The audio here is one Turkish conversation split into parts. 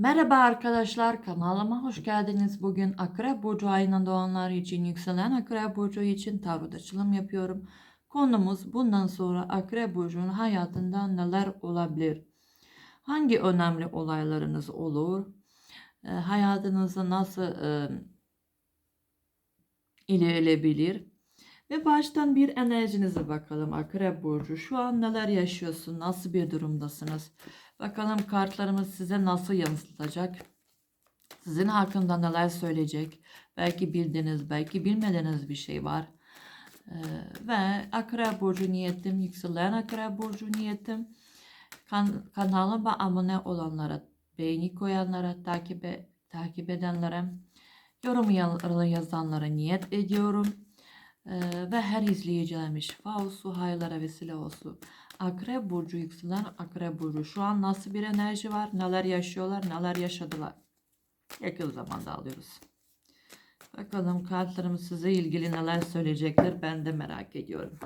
Merhaba arkadaşlar kanalıma hoş geldiniz. Bugün Akrep Burcu ayında doğanlar için yükselen Akrep Burcu için tarot açılım yapıyorum. Konumuz bundan sonra Akrep Burcu'nun hayatında neler olabilir? Hangi önemli olaylarınız olur? E, hayatınızı nasıl e, ilerleyebilir? Ve baştan bir enerjinize bakalım Akrep Burcu. Şu an neler yaşıyorsun? Nasıl bir durumdasınız? Bakalım kartlarımız size nasıl yansıtacak? Sizin hakkında neler söyleyecek? Belki bildiğiniz, belki bilmediğiniz bir şey var. Ee, ve Akrep Burcu niyetim, yükselen Akrep Burcu niyetim. Kan kanalıma abone olanlara, beğeni koyanlara, takip, e takip edenlere, yorum yazanlara niyet ediyorum. Ee, ve her izleyicilerime şifa olsun, hayırlara vesile olsun. Akrep Burcu yükselen Akrep Burcu. Şu an nasıl bir enerji var? Neler yaşıyorlar? Neler yaşadılar? Yakın zamanda alıyoruz. Bakalım kartlarımız size ilgili neler söyleyecekler ben de merak ediyorum.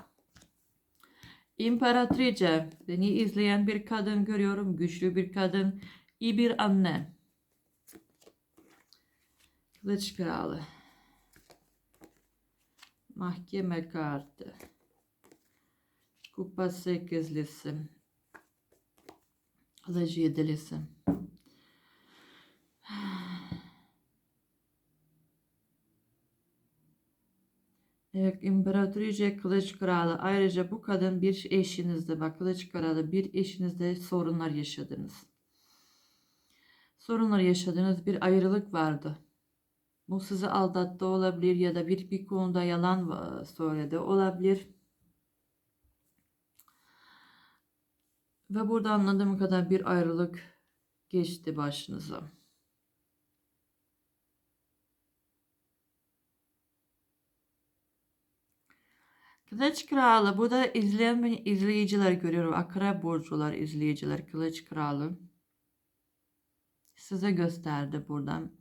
İmparatrice. Beni izleyen bir kadın görüyorum. Güçlü bir kadın. iyi bir anne. Kılıç kralı. Mahkeme kartı. Kupa sekizlisi. Alıcı yedilisi. Evet, İmparatoriçe Kılıç Kralı. Ayrıca bu kadın bir eşinizde, bak Kılıç Kralı bir eşinizde sorunlar yaşadınız. Sorunlar yaşadınız, bir ayrılık vardı. Bu sizi aldattı olabilir ya da bir, bir konuda yalan söyledi olabilir. Ve burada anladığım kadar bir ayrılık geçti başınıza. Kılıç Kralı. Burada izleyen beni izleyiciler görüyorum. Akrep burcular izleyiciler. Kılıç Kralı. Size gösterdi buradan.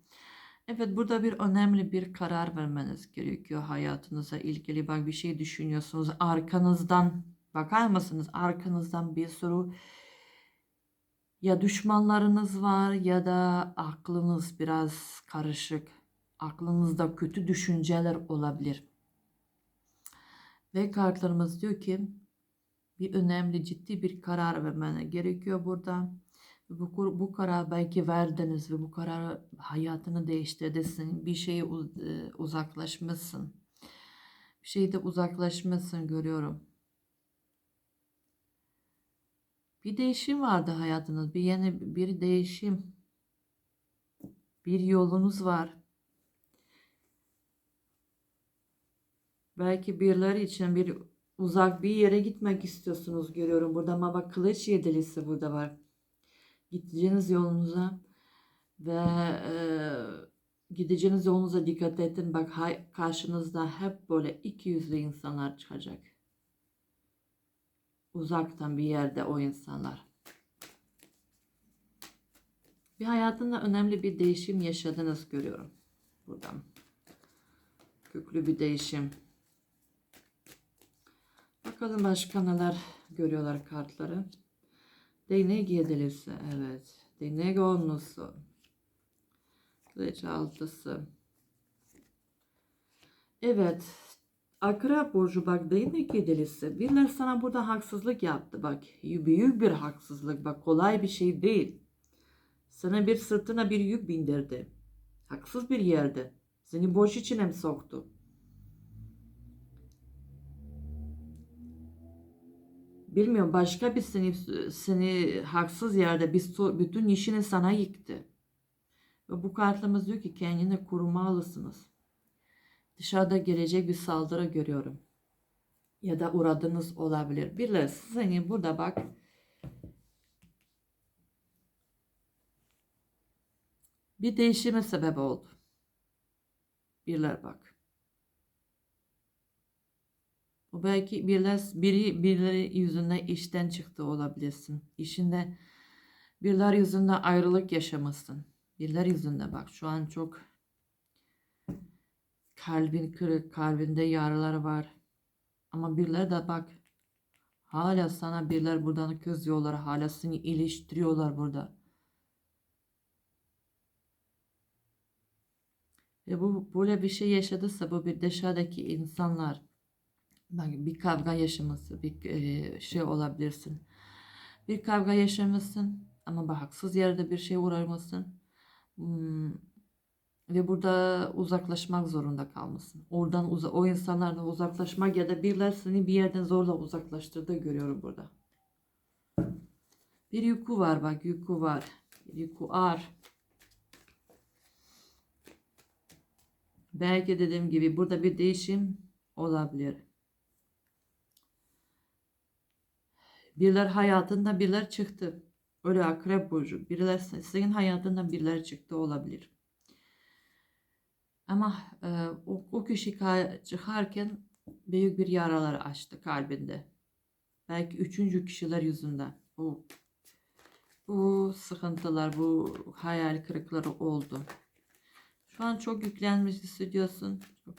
Evet burada bir önemli bir karar vermeniz gerekiyor hayatınıza ilgili. Bak bir şey düşünüyorsunuz. Arkanızdan bakar mısınız? Arkanızdan bir sürü ya düşmanlarınız var ya da aklınız biraz karışık. Aklınızda kötü düşünceler olabilir. Ve kartlarımız diyor ki bir önemli ciddi bir karar vermene gerekiyor burada. Bu, bu karar belki verdiniz ve bu karar hayatını değiştirdin. Bir şeye e, uzaklaşmışsın. Bir şeyde uzaklaşmışsın görüyorum. Bir değişim vardı hayatınız. Bir yeni bir değişim. Bir yolunuz var. Belki birileri için bir uzak bir yere gitmek istiyorsunuz görüyorum. Burada ama bak kılıç yedilisi burada var. Gideceğiniz yolunuza ve e, gideceğiniz yolunuza dikkat edin. Bak karşınızda hep böyle iki yüzlü insanlar çıkacak uzaktan bir yerde o insanlar. Bir hayatında önemli bir değişim yaşadınız görüyorum. Buradan. Köklü bir değişim. Bakalım başka neler görüyorlar kartları. Değnek yedilisi. Evet. Değnek onlusu. Kılıç altısı. Evet. Akrep burcu bak değnek yedilisi. Birileri sana burada haksızlık yaptı bak. Büyük bir haksızlık bak kolay bir şey değil. Sana bir sırtına bir yük bindirdi. Haksız bir yerde. Seni boş içine mi soktu? Bilmiyorum başka bir seni, seni haksız yerde bir, bütün işini sana yıktı. Ve bu kartımız diyor ki kendini korumalısınız. Dışarıda gelecek bir saldırı görüyorum. Ya da uğradığınız olabilir. Birileri seni burada bak. Bir değişime sebep oldu. Birler bak. Bu belki birler, biri birileri yüzünden işten çıktı olabilirsin. İşinde birler yüzünden ayrılık yaşamasın. Birler yüzünden bak şu an çok Kalbin kırık, kalbinde yaralar var. Ama birileri de bak hala sana birler buradan kızıyorlar. Hala seni iliştiriyorlar burada. Ve bu böyle bir şey yaşadıysa bu bir dışarıdaki insanlar bir kavga yaşaması bir e, şey olabilirsin. Bir kavga yaşamışsın ama haksız yerde bir şey uğramışsın. Hmm, ve burada uzaklaşmak zorunda kalmışsın. Oradan uza o insanlardan uzaklaşmak ya da birileri seni bir yerden zorla uzaklaştırdığı görüyorum burada. Bir yükü var bak yükü var. Bir yükü ağır. Belki dediğim gibi burada bir değişim olabilir. Biriler hayatında biriler çıktı. Öyle akrep burcu. Biriler senin hayatından birileri çıktı olabilir. Ama e, o, o kişi ka- çıkarken büyük bir yaralar açtı kalbinde. Belki üçüncü kişiler yüzünden. Bu bu sıkıntılar, bu hayal kırıkları oldu. Şu an çok yüklenmiş hissediyorsun. Çok.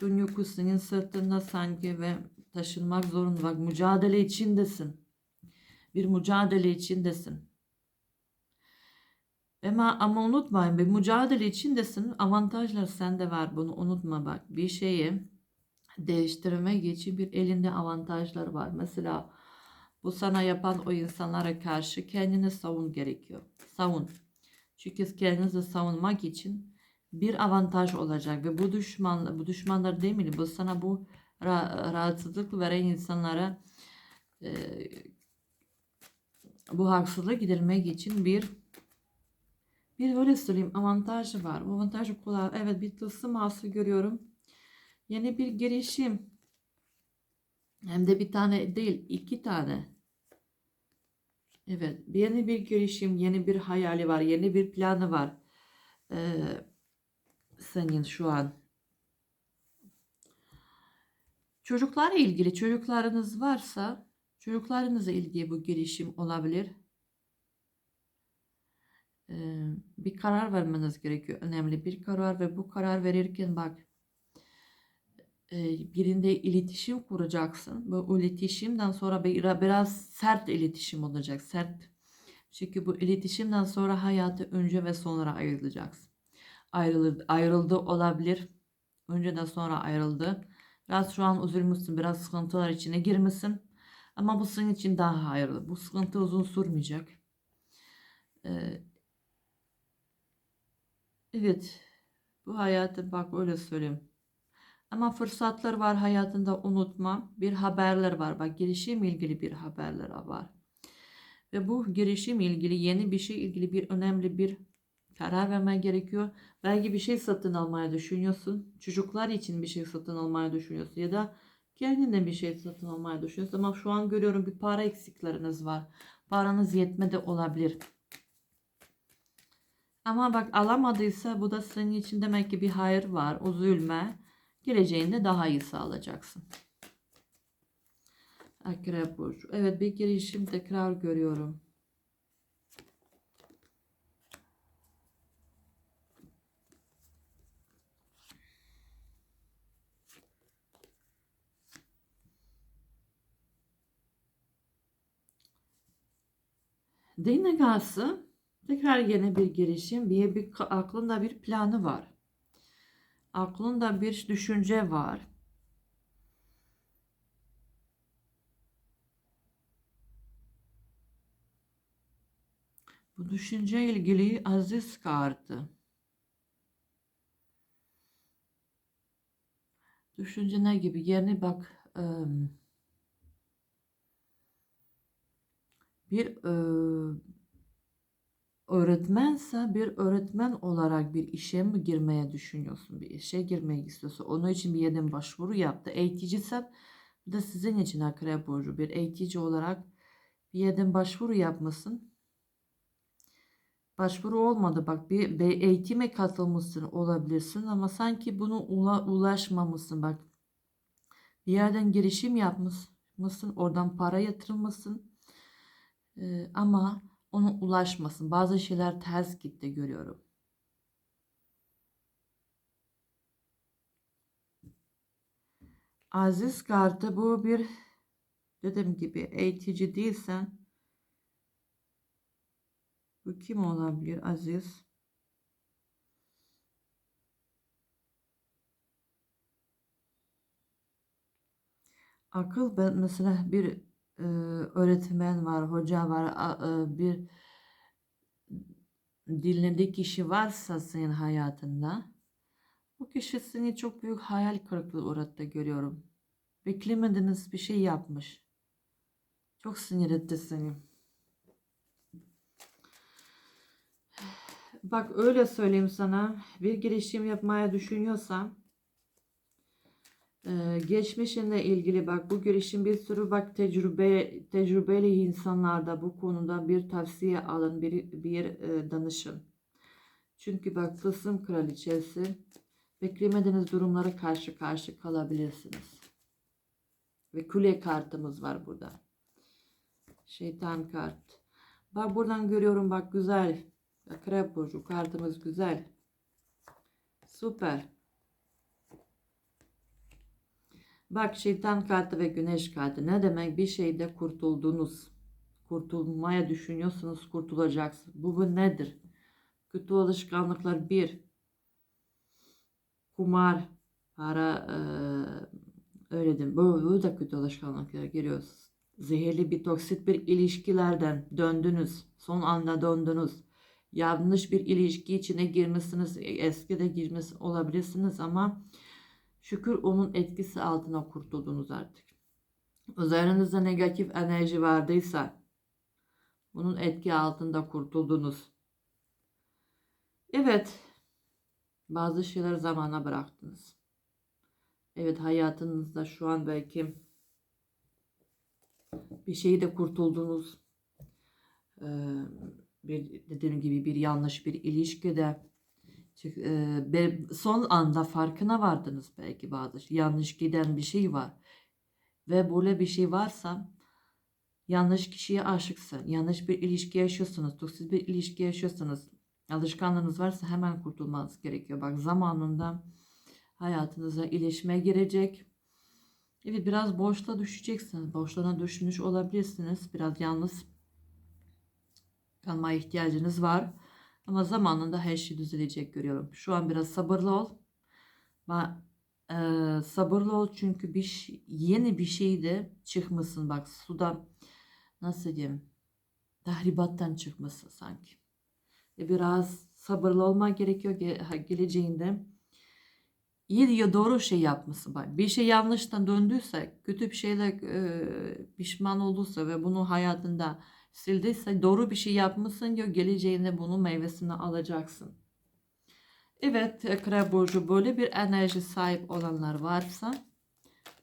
Dün yükü senin sırtında sanki ve taşınmak zorunda. Bak mücadele içindesin. Bir mücadele içindesin. Ama, ama unutmayın bir mücadele içindesin. Avantajlar sende var. Bunu unutma bak. Bir şeyi değiştirmek için bir elinde avantajlar var. Mesela bu sana yapan o insanlara karşı kendini savun gerekiyor. Savun. Çünkü kendinizi savunmak için bir avantaj olacak ve bu düşman bu düşmanlar değil mi? Bu sana bu ra- rahatsızlık veren insanlara e, bu haksızlık gidermek için bir bir öyle söyleyeyim avantajı var. Bu avantajı kullan. Evet bir tılsım ağası görüyorum. Yeni bir girişim. Hem de bir tane değil iki tane. Evet yeni bir girişim, yeni bir hayali var, yeni bir planı var. Ee, senin şu an. Çocuklarla ilgili çocuklarınız varsa çocuklarınızla ilgili bu girişim olabilir. Bir karar vermeniz gerekiyor. Önemli bir karar ve bu karar verirken bak birinde iletişim kuracaksın. Bu iletişimden sonra bir- biraz sert iletişim olacak. Sert. Çünkü bu iletişimden sonra hayatı önce ve sonra ayrılacaksın. Ayrılır, ayrıldı olabilir. Önceden sonra ayrıldı. Biraz şu an üzülmüşsün. Biraz sıkıntılar içine girmişsin. Ama bu senin için daha hayırlı. Bu sıkıntı uzun sürmeyecek. Ee, evet. Bu hayatı bak öyle söyleyeyim. Ama fırsatlar var hayatında unutma. Bir haberler var. Bak girişim ilgili bir haberler var. Ve bu girişim ilgili yeni bir şey ilgili bir önemli bir karar vermen gerekiyor. Belki bir şey satın almayı düşünüyorsun. Çocuklar için bir şey satın almayı düşünüyorsun. Ya da kendine bir şey satın almayı düşünüyorsun. Ama şu an görüyorum bir para eksikleriniz var. Paranız yetmedi olabilir. Ama bak alamadıysa bu da senin için demek ki bir hayır var. Üzülme. Geleceğinde daha iyi sağlayacaksın. Akrep Burcu. Evet bir girişim tekrar görüyorum. Denegası tekrar yeni bir girişim. Bir, bir aklında bir planı var. Aklında bir düşünce var. Bu düşünce ilgili aziz kartı. Düşünce ne gibi? Yeni bak bir öğretmense bir öğretmen olarak bir işe mi girmeye düşünüyorsun? Bir işe girmek istiyorsun. Onun için bir yerden başvuru yaptı. Eğiticiysen bu da sizin için akrep burcu. Bir eğitici olarak bir yerden başvuru yapmasın. Başvuru olmadı bak bir, bir eğitime katılmışsın olabilirsin ama sanki bunu ula, ulaşmamışsın bak. Bir yerden girişim yapmışsın oradan para yatırmışsın Ee, ama ona ulaşmasın. Bazı şeyler ters gitti görüyorum. Aziz kartı bu bir dediğim gibi eğitici değilsen bu kim olabilir Aziz? Akıl ben mesela bir öğretmen var, hoca var, e, bir dinlediği kişi varsa senin hayatında bu kişi seni çok büyük hayal kırıklığı uğrattı görüyorum. Beklemediğiniz bir şey yapmış. Çok sinir etti seni. Bak öyle söyleyeyim sana. Bir girişim yapmaya düşünüyorsan e, geçmişinle ilgili bak bu girişim bir sürü bak tecrübe tecrübeli insanlarda bu konuda bir tavsiye alın bir, bir e, danışın. Çünkü bak tılsım kraliçesi beklemediğiniz durumlara karşı karşı kalabilirsiniz. Ve küle kartımız var burada. Şeytan kart. Bak buradan görüyorum bak güzel. Akrep burcu kartımız güzel. Süper. Bak şeytan kartı ve güneş kartı ne demek? Bir şeyde kurtuldunuz. Kurtulmaya düşünüyorsunuz, kurtulacaksınız. Bu, bu nedir? Kötü alışkanlıklar bir. Kumar, para, eee, öyle diyeyim. Bu da kötü alışkanlıklara giriyoruz. Zehirli bir toksit bir ilişkilerden döndünüz. Son anda döndünüz. Yanlış bir ilişki içine girmişsiniz. Eski de girmiş olabilirsiniz ama şükür onun etkisi altına kurtuldunuz artık. Üzerinizde negatif enerji vardıysa bunun etki altında kurtuldunuz. Evet, bazı şeyler zamana bıraktınız. Evet hayatınızda şu an belki bir şeyde kurtuldunuz. Ee, bir dediğim gibi bir yanlış bir ilişkide çık- e, son anda farkına vardınız belki bazı yanlış giden bir şey var. Ve böyle bir şey varsa yanlış kişiye aşıksın. Yanlış bir ilişki yaşıyorsunuz. Toksik bir ilişki yaşıyorsunuz. Alışkanlığınız varsa hemen kurtulmanız gerekiyor. Bak zamanında hayatınıza iyileşme girecek. Evet biraz boşluğa düşeceksiniz. Boşluğuna düşmüş olabilirsiniz. Biraz yalnız kalmaya ihtiyacınız var. Ama zamanında her şey düzelecek görüyorum. Şu an biraz sabırlı ol. Ba- eee, sabırlı ol çünkü bir yeni bir şey de çıkmasın. Bak suda nasıl diyeyim tahribattan çıkmasın sanki. E, biraz sabırlı olmak gerekiyor ge- ha- geleceğinde. İyi ya doğru şey yapması bak. Bir şey yanlıştan döndüyse, kötü bir şeyle e, pişman olduysa ve bunu hayatında sildiyse doğru bir şey yapmışsın diyor. Geleceğinde bunun meyvesini alacaksın. Evet, Akrep Burcu böyle bir enerji sahip olanlar varsa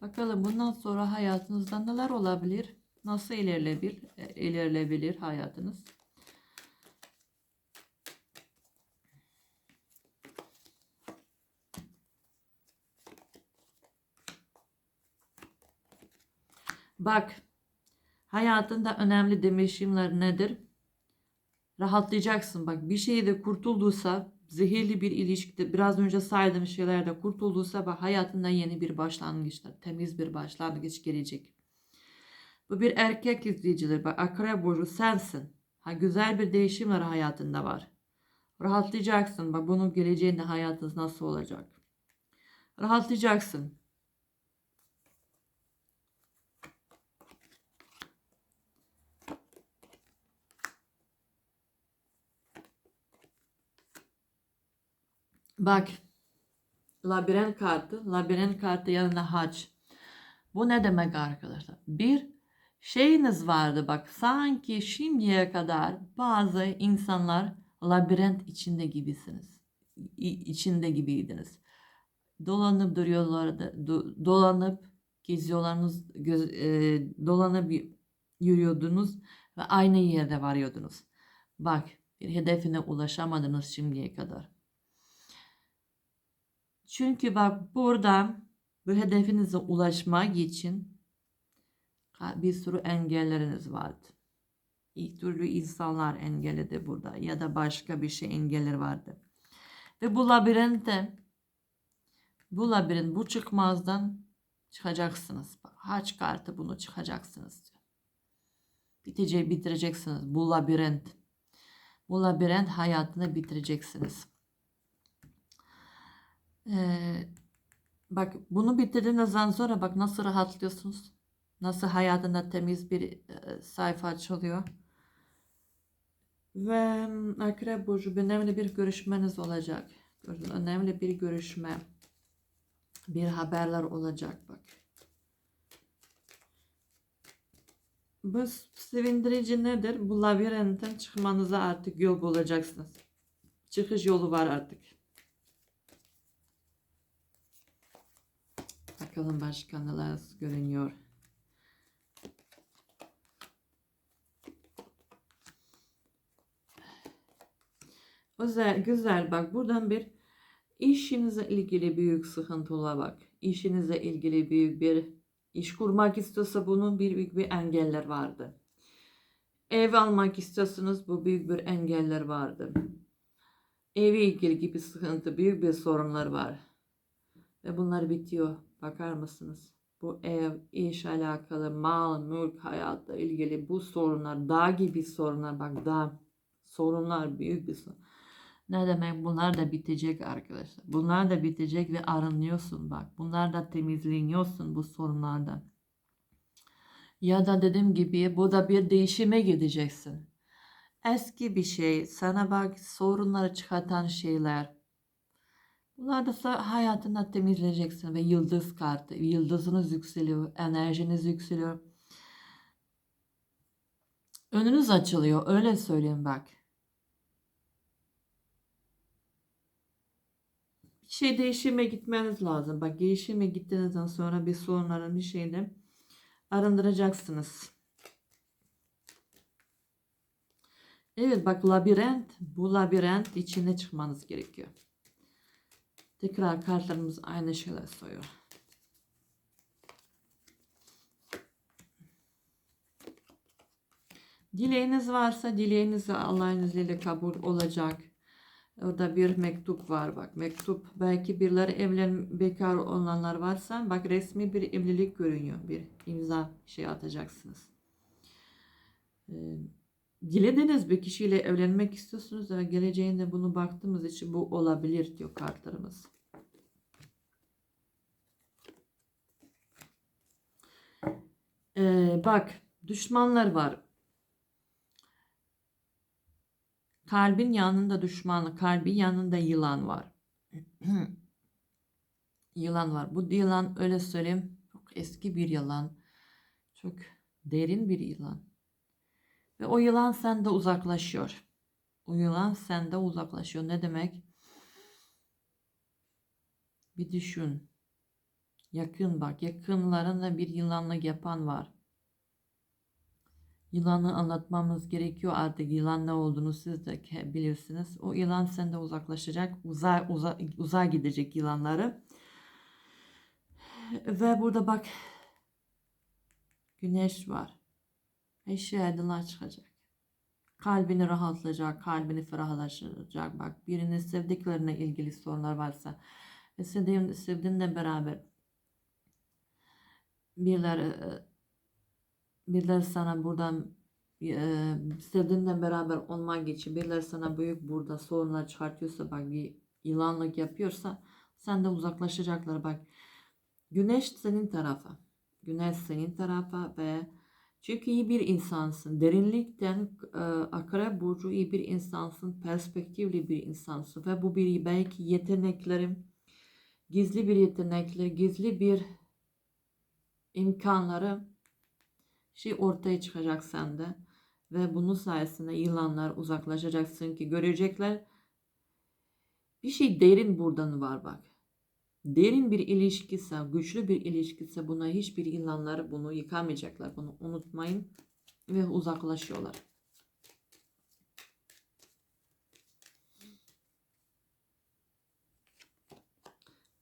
bakalım bundan sonra hayatınızda neler olabilir? Nasıl ilerleyebilir, ilerleyebilir hayatınız? Bak, hayatında önemli demişimler nedir? Rahatlayacaksın. Bak bir şeyde kurtulduysa, zehirli bir ilişkide, biraz önce saydığım şeylerde kurtulduysa bak hayatında yeni bir başlangıçta, temiz bir başlangıç gelecek. Bu bir erkek izleyicidir. Bak akrep burcu sensin. Ha, güzel bir değişimler hayatında var. Rahatlayacaksın. Bak bunun geleceğinde hayatınız nasıl olacak? Rahatlayacaksın. Bak. Labirent kartı. Labirent kartı yanında haç. Bu ne demek arkadaşlar? Bir şeyiniz vardı bak sanki şimdiye kadar bazı insanlar labirent içinde gibisiniz. İ- içinde gibiydiniz. Dolanıp duruyorlardı. do- dolanıp geziyorlarınız göz, e, dolanıp yürüyordunuz ve aynı yerde varıyordunuz. Bak bir hedefine ulaşamadınız şimdiye kadar. Çünkü bak burada bu hedefinize ulaşmak için bir sürü engelleriniz vardı. İlk türlü insanlar engelledi burada ya da başka bir şey engeller vardı. Ve bu labirentte bu labirent bu çıkmazdan çıkacaksınız. Bak, haç kartı bunu çıkacaksınız diyor. Biteceği bitireceksiniz bu labirent. Bu labirent hayatını bitireceksiniz. Ee, bak bunu bitirdiğinizden sonra bak nasıl rahatlıyorsunuz. Nasıl hayatında temiz bir e, sayfa açılıyor. Ve Akrep Burcu önemli bir görüşmeniz olacak. Önemli bir görüşme. Bir haberler olacak bak. Bu sevindirici nedir? Bu labirentten çıkmanıza artık yol bulacaksınız. Çıkış yolu var artık. Bakalım başka neler görünüyor. Güzel, güzel bak buradan bir işinize ilgili büyük sıkıntılar bak. İşinize ilgili büyük bir iş kurmak istiyorsa bunun bir büyük bir engeller vardı. Ev almak istiyorsunuz bu büyük bir engeller vardı. Evi ilgili gibi sıkıntı, büyük bir sorunlar var. Ve bunlar bitiyor. Bakar mısınız? Bu ev, iş alakalı, mal, mülk, hayatla ilgili bu sorunlar, dağ gibi sorunlar, bak dağ, sorunlar büyük bir sorun. Ne demek bunlar da bitecek arkadaşlar. Bunlar da bitecek ve arınıyorsun bak. Bunlar da temizleniyorsun bu sorunlardan. Ya da dediğim gibi bu da bir değişime gideceksin. Eski bir şey, sana bak sorunları çıkartan şeyler. Bunlar da hayatında temizleyeceksin ve yıldız kartı. Yıldızınız yükseliyor, enerjiniz yükseliyor. Önünüz açılıyor, öyle söyleyeyim bak. Bir şey değişime gitmeniz lazım. Bak değişime gittiğinizden sonra bir sorunların bir şeyini arındıracaksınız. Evet bak labirent. Bu labirent içine çıkmanız gerekiyor. Tekrar kartlarımız aynı şeyler soruyor. Dileğiniz varsa dileğiniz Allah'ın izniyle kabul olacak. Orada bir mektup var bak. Mektup belki birileri evlen bekar olanlar varsa bak resmi bir evlilik görünüyor. Bir imza şey atacaksınız. Ee, dilediğiniz bir kişiyle evlenmek istiyorsunuz ve geleceğinde bunu baktığımız için bu olabilir diyor kartlarımız. Ee, bak düşmanlar var. Kalbin yanında düşmanı, kalbin yanında yılan var. yılan var. Bu yılan öyle söyleyeyim çok eski bir yılan. Çok derin bir yılan. Ve o yılan sende uzaklaşıyor. O yılan sende uzaklaşıyor. Ne demek? Bir düşün. Yakın bak. Yakınlarında bir yılanlık yapan var. Yılanı anlatmamız gerekiyor artık. Yılan ne olduğunu siz de bilirsiniz. O yılan sende uzaklaşacak. Uzay, uza, uzağa gidecek yılanları. Ve burada bak güneş var. Eşya aydınlar çıkacak. Kalbini rahatlayacak, kalbini ferahlaşacak. Bak birinin sevdiklerine ilgili sorunlar varsa ve sevdiğin, sevdiğinle beraber birileri e, birileri sana buradan e, sevdiğinle beraber olmak için birileri sana büyük burada sorunlar çıkartıyorsa bak bir yılanlık yapıyorsa sen de uzaklaşacaklar bak. Güneş senin tarafa. Güneş senin tarafa ve çünkü iyi bir insansın. Derinlikten e, akrep burcu iyi bir insansın. Perspektifli bir insansın. Ve bu bir belki yeteneklerim, gizli bir yetenekler, gizli bir imkanları şey ortaya çıkacak sende. Ve bunun sayesinde yılanlar uzaklaşacaksın ki görecekler. Bir şey derin buradan var bak. Derin bir ilişkisi, güçlü bir ilişkisi buna hiçbir yılanlar bunu yıkamayacaklar. Bunu unutmayın ve uzaklaşıyorlar.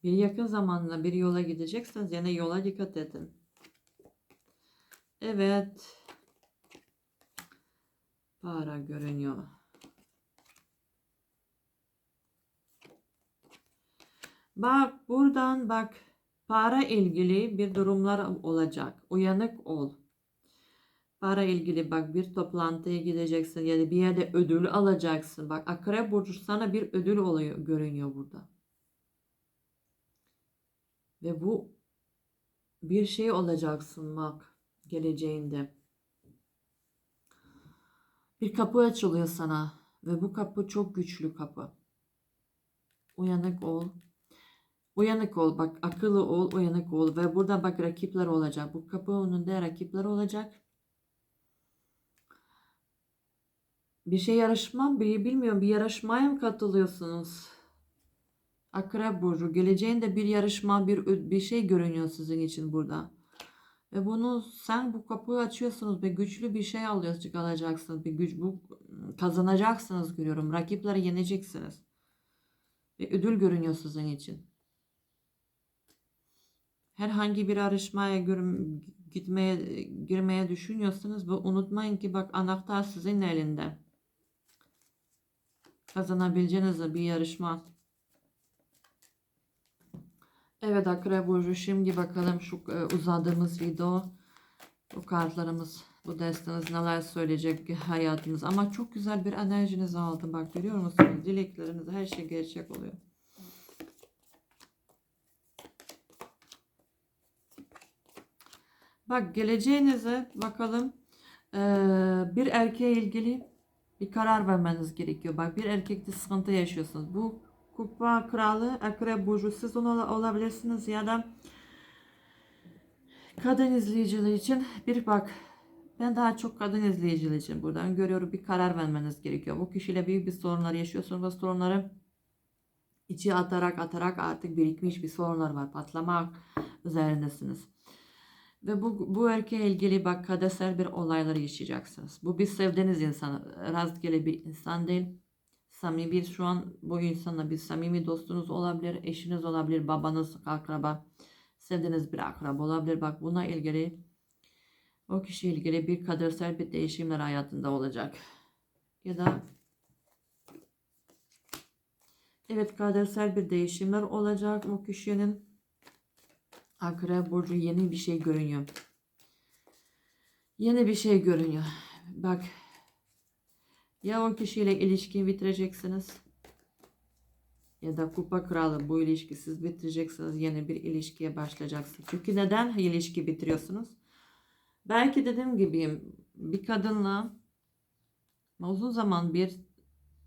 Bir yakın zamanda bir yola gidecekseniz yine yola dikkat edin. Evet. Para görünüyor. Bak buradan bak para ilgili bir durumlar olacak. Uyanık ol. Para ilgili bak bir toplantıya gideceksin ya da bir yerde ödül alacaksın. Bak akrep burcu sana bir ödül oluyor görünüyor burada. Ve bu bir şey olacaksın bak. Geleceğinde. Bir kapı açılıyor sana ve bu kapı çok güçlü kapı. Uyanık ol. Uyanık ol bak akıllı ol uyanık ol ve burada bak rakipler olacak. Bu kapı önünde rakipler olacak. Bir şey yarışma bir bilmiyorum bir yarışmaya mı katılıyorsunuz? Akrep burcu geleceğinde bir yarışma bir bir şey görünüyor sizin için burada. Ve bunu sen bu kapıyı açıyorsunuz ve güçlü bir şey alıyorsunuz alacaksınız. Bir güç bu kazanacaksınız görüyorum. Rakipleri yeneceksiniz. Ve ödül görünüyor sizin için. Herhangi bir yarışmaya görüm- gitmeye girmeye düşünüyorsanız bu unutmayın ki bak anahtar sizin elinde. Kazanabileceğiniz bir yarışma. Evet Akrep Burcu şimdi bakalım şu e, uzadığımız video bu kartlarımız bu desteniz neler söyleyecek hayatınız ama çok güzel bir enerjiniz aldı bak görüyor musunuz dilekleriniz her şey gerçek oluyor. Bak geleceğinize bakalım Ee, bir erkeğe ilgili bir karar vermeniz gerekiyor. Bak bir erkekte sıkıntı yaşıyorsunuz. Bu kupa kralı akrep burcu siz ona olabilirsiniz ya da kadın izleyiciler için bir bak ben daha çok kadın izleyiciler için buradan görüyorum bir karar vermeniz gerekiyor. Bu kişiyle büyük bir sorunlar yaşıyorsunuz ve sorunları içi atarak atarak artık birikmiş bir sorunlar var. Patlamak üzerindesiniz. Ve bu, bu erkeğe ilgili bak kadersel bir olayları yaşayacaksınız. Bu bir sevdiğiniz insan. Rastgele bir insan değil. Samimi bir şu an bu insanla bir samimi dostunuz olabilir. Eşiniz olabilir. Babanız, akraba. Sevdiğiniz bir akraba olabilir. Bak buna ilgili o kişiyle ilgili bir kadersel bir değişimler hayatında olacak. Ya da evet kadersel bir değişimler olacak o kişinin Akrep burcu yeni bir şey görünüyor. Yeni bir şey görünüyor. Bak. Ya o kişiyle ilişkiyi bitireceksiniz. Ya da kupa kralı bu ilişki siz bitireceksiniz. Yeni bir ilişkiye başlayacaksınız. Çünkü neden ilişki bitiriyorsunuz? Belki dediğim gibi bir kadınla uzun zaman bir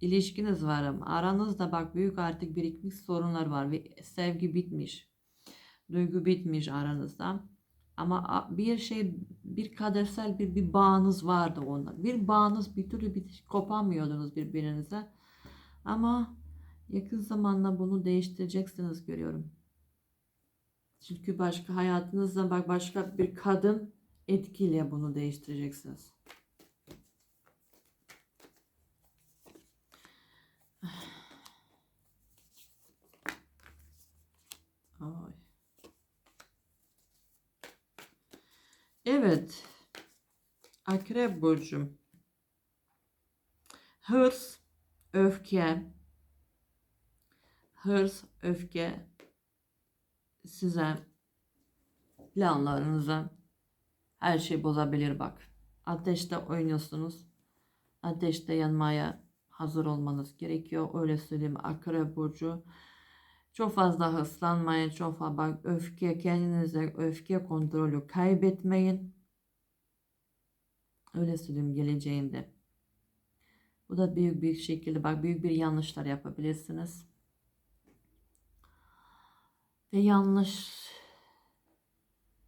ilişkiniz var ama aranızda bak büyük artık birikmiş sorunlar var ve sevgi bitmiş duygu bitmiş aranızda. Ama bir şey, bir kadersel bir, bir bağınız vardı onunla. Bir bağınız bir türlü bir, kopamıyordunuz birbirinize. Ama yakın zamanda bunu değiştireceksiniz görüyorum. Çünkü başka hayatınızda bak başka bir kadın etkiyle bunu değiştireceksiniz. Evet. Akrep burcum. Hırs, öfke, hırs, öfke size planlarınızı her şey bozabilir bak. Ateşte oynuyorsunuz. Ateşte yanmaya hazır olmanız gerekiyor. Öyle söyleyeyim Akrep burcu. Çok fazla hırslanmayın. Çok fazla bak öfke kendinize öfke kontrolü kaybetmeyin. Öyle söyleyeyim geleceğinde. Bu da büyük bir şekilde bak büyük bir yanlışlar yapabilirsiniz. Ve yanlış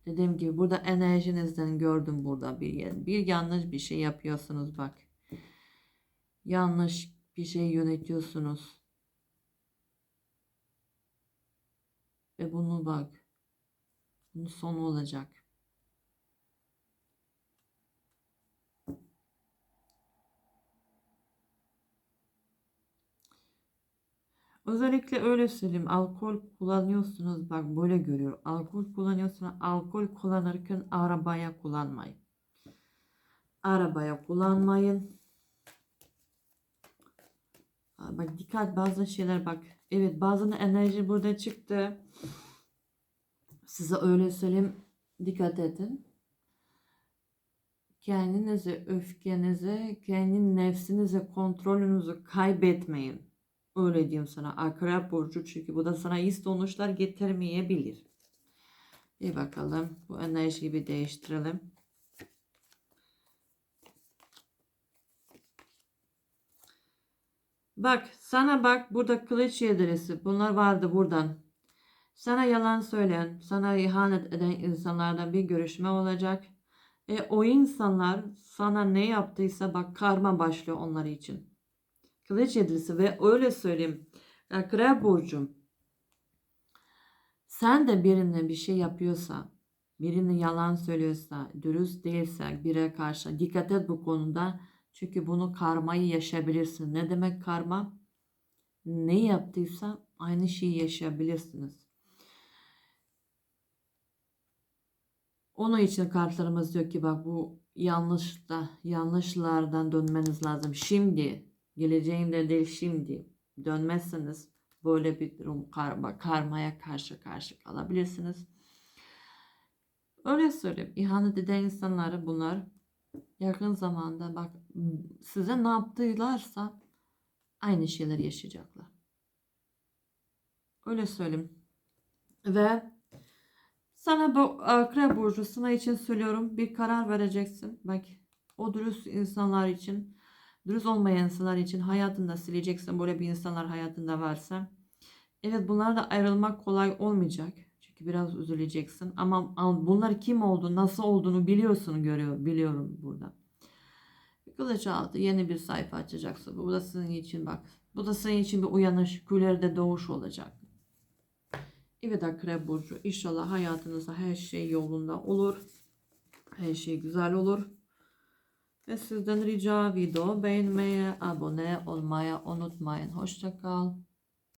dediğim gibi burada enerjinizden gördüm burada bir yer. Bir yanlış bir şey yapıyorsunuz bak. Yanlış bir şey yönetiyorsunuz. Ve bunu bak. Bunun sonu olacak. Özellikle öyle söyleyeyim. Alkol kullanıyorsunuz. Bak böyle görüyorum. Alkol kullanıyorsunuz. Alkol kullanırken arabaya kullanmayın. Arabaya kullanmayın. Bak dikkat bazı şeyler bak. Evet bazen enerji burada çıktı. Size öyle söyleyeyim. Dikkat edin. Kendinize, öfkenize, kendi nefsinize kontrolünüzü kaybetmeyin. Öyle diyeyim sana. Akrep burcu çünkü bu da sana iyi sonuçlar getirmeyebilir. Bir bakalım. Bu enerjiyi bir değiştirelim. Bak sana bak burada kılıç yedirisi bunlar vardı buradan. Sana yalan söyleyen, sana ihanet eden insanlardan bir görüşme olacak. E, o insanlar sana ne yaptıysa bak karma başlıyor onlar için. Kılıç yedilisi ve öyle söyleyeyim. Akrep burcu. Sen de birine bir şey yapıyorsa, birine yalan söylüyorsa, dürüst değilse bire karşı dikkat et bu konuda. Çünkü bunu karmayı yaşayabilirsin. Ne demek karma? Ne yaptıysa aynı şeyi yaşayabilirsiniz. Onun için kartlarımız diyor ki bak bu yanlışta yanlışlardan dönmeniz lazım. Şimdi geleceğinde değil şimdi dönmezseniz böyle bir durum karma, karmaya karşı karşı kalabilirsiniz. Öyle söyleyeyim. İhanet eden insanları bunlar yakın zamanda bak size ne yaptılarsa aynı şeyler yaşayacaklar. Öyle söyleyeyim. Ve sana bu akrep burcu sana için söylüyorum bir karar vereceksin. Bak o dürüst insanlar için dürüst olmayan insanlar için hayatında sileceksin böyle bir insanlar hayatında varsa. Evet bunlarla ayrılmak kolay olmayacak. Biraz üzüleceksin. Ama bunlar kim olduğunu, nasıl olduğunu biliyorsun, görüyor, biliyorum burada. Kılıç altı yeni bir sayfa açacaksın. Bu da sizin için bak. Bu da senin için bir uyanış, külerde doğuş olacak. Evet Akrep Burcu. İnşallah hayatınızda her şey yolunda olur. Her şey güzel olur. Ve sizden rica video beğenmeye, abone olmaya unutmayın. Hoşça kal.